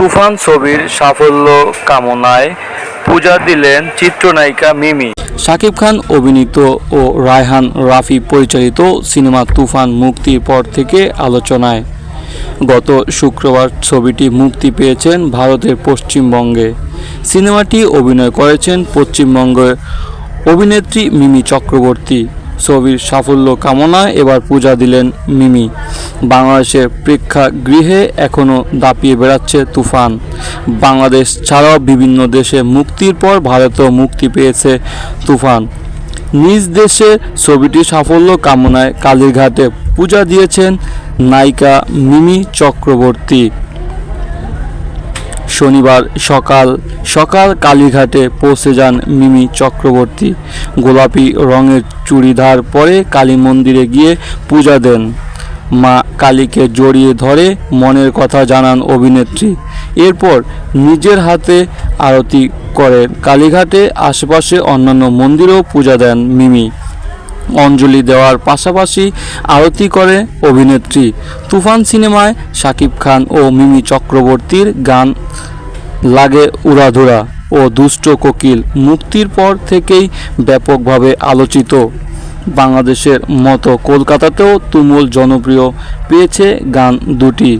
তুফান ছবির সাফল্য কামনায় পূজা দিলেন চিত্রনায়িকা মিমি। শাকিব খান, অভিনীত ও রায়হান রাফি পরিচালিত সিনেমা তুফান মুক্তির পর থেকে আলোচনায়। গত শুক্রবার ছবিটি মুক্তি পেয়েছেন ভারতের পশ্চিমবঙ্গে। সিনেমাটি অভিনয় করেছেন পশ্চিমবঙ্গের অভিনেত্রী মিমি চক্রবর্তী। ছবির সাফল্য কামনায় এবার পূজা দিলেন মিমি। বাংলাদেশের প্রেক্ষাগৃহে এখনও দাপিয়ে বেড়াচ্ছে তুফান। বাংলাদেশ ছাড়াও বিভিন্ন দেশে মুক্তির পর ভারতেও মুক্তি পেয়েছে তুফান। নিজ দেশে ছবিটির সাফল্য কামনায় কালীঘাটে পূজা দিয়েছেন নায়িকা মিমি চক্রবর্তী। শনিবার সকাল সকাল কালীঘাটে পৌঁছে যান মিমি চক্রবর্তী। গোলাপি রঙের চুড়িদার পরে কালী মন্দিরে গিয়ে পূজা দেন। মা কালীকে জড়িয়ে ধরে মনের কথা জানান অভিনেত্রী। এরপর নিজের হাতে আরতি করেন কালীঘাটে আশেপাশে অন্যান্য মন্দিরেও পূজা দেন মিমি। অঞ্জলি দেওয়ার পাশাপাশি আরতি করে অভিনেত্রী তুফান সিনেমায় শাকিব খান ও মিমি চক্রবর্তীর গান লাগে উড়াধুরা ও দুষ্ট কোকিল মুক্তির পর থেকেই ব্যাপকভাবে আলোচিত। বাংলাদেশের মতো কলকাতাতেও তুমুল জনপ্রিয় পেয়েছে গান দুটি।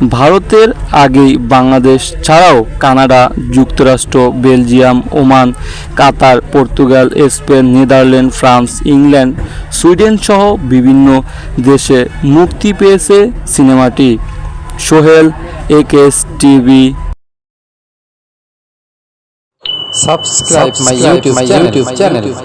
ভারতের আগেই বাংলাদেশ ছাড়াও কানাডা যুক্তরাষ্ট্র Belgium Oman Qatar Portugal Spain Netherland France England Sweden সহ বিভিন্ন দেশে মুক্তি পেয়েছে সিনেমাটি। Sohel AKS TV. Subscribe my YouTube channel.